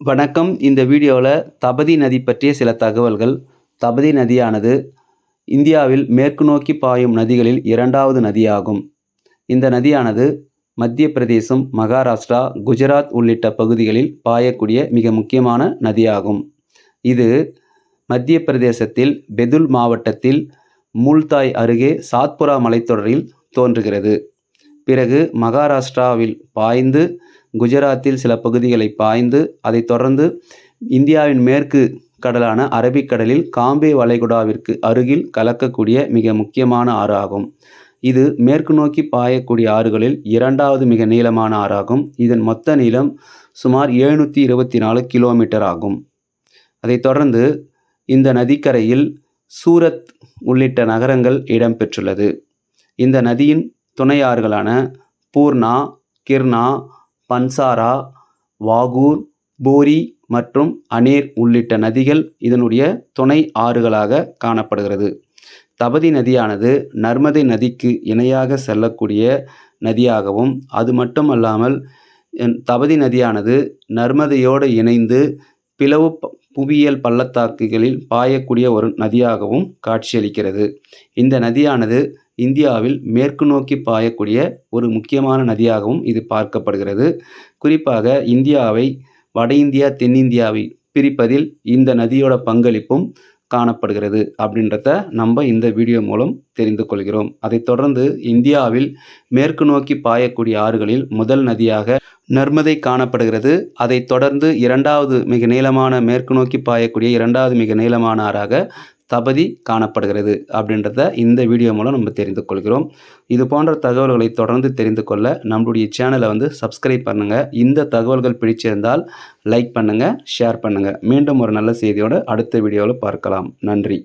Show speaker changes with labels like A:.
A: வணக்கம். இந்த வீடியோவில் தபதி நதி பற்றிய சில தகவல்கள். தபதி நதியானது இந்தியாவில் மேற்கு நோக்கி பாயும் நதிகளில் இரண்டாவது நதியாகும். இந்த நதியானது மத்திய பிரதேசம் மகாராஷ்டிரா குஜராத் உள்ளிட்ட பகுதிகளில் பாயக்கூடிய மிக முக்கியமான நதியாகும். இது மத்திய பிரதேசத்தில் பெதுல் மாவட்டத்தில் மூல்தாய் அருகே சாத்புரா மலைத்தொடரில் தோன்றுகிறது. பிறகு மகாராஷ்டிராவில் பாய்ந்து குஜராத்தில் சில பகுதிகளை பாய்ந்து அதைத் தொடர்ந்து இந்தியாவின் மேற்கு கடலான அரபிக்கடலில் காம்பே வளைகுடாவிற்கு அருகில் கலக்கக்கூடிய மிக முக்கியமான ஆறு ஆகும் இது மேற்கு நோக்கி பாயக்கூடிய ஆறுகளில் இரண்டாவது மிக நீளமான ஆறாகும். இதன் மொத்த நீளம் சுமார் எழுநூற்றி இருபத்தி நாலு கிலோமீட்டர் ஆகும். அதைத் தொடர்ந்து இந்த நதிக்கரையில் சூரத் உள்ளிட்ட நகரங்கள் இடம்பெற்றுள்ளது. இந்த நதியின் துணை ஆறுகளான பூர்ணா கிர்னா பன்சாரா வாகூர் போரி மற்றும் அனேர் உள்ளிட்ட நதிகள் இதனுடைய துணை ஆறுகளாக காணப்படுகிறது. தபதி நதியானது நர்மதை நதிக்கு இணையாக செல்லக்கூடிய நதியாகவும் அது மட்டுமல்லாமல் தபதி நதியானது நர்மதையோடு இணைந்து பிளவு ப- புவியியல் பள்ளத்தாக்குகளில் பாயக்கூடிய ஒரு நதியாகவும் காட்சியளிக்கிறது. இந்த நதியானது இந்தியாவில் மேற்கு நோக்கி பாயக்கூடிய ஒரு முக்கியமான நதியாகவும் இது பார்க்கப்படுகிறது. குறிப்பாக இந்தியாவை வட இந்தியா தென்னிந்தியாவை பிரிப்பதில் இந்த நதியோட பங்களிப்பும் காணப்படுகிறது அப்படின்றத நம்ம இந்த வீடியோ மூலம் தெரிந்து கொள்கிறோம். அதைத் தொடர்ந்து இந்தியாவில் மேற்கு நோக்கி பாயக்கூடிய ஆறுகளில் முதல் நதியாக நர்மதை காணப்படுகிறது. அதைத் தொடர்ந்து இரண்டாவது மிக நீளமான மேற்கு நோக்கி பாயக்கூடிய இரண்டாவது மிக நீளமான ஆறாக தபதி காணப்படுகிறது அப்படின்றத இந்த வீடியோ மூலம் நம்ம தெரிந்து கொள்கிறோம். இது போன்ற தகவல்களை தொடர்ந்து தெரிந்து கொள்ள நம்மளுடைய சேனலை வந்து சப்ஸ்கிரைப் பண்ணுங்கள் இந்த தகவல்கள் பிடிச்சிருந்தால் லைக் பண்ணுங்கள் ஷேர் பண்ணுங்கள் மீண்டும் ஒரு நல்ல செய்தியோடு அடுத்த வீடியோவில் பார்க்கலாம். நன்றி.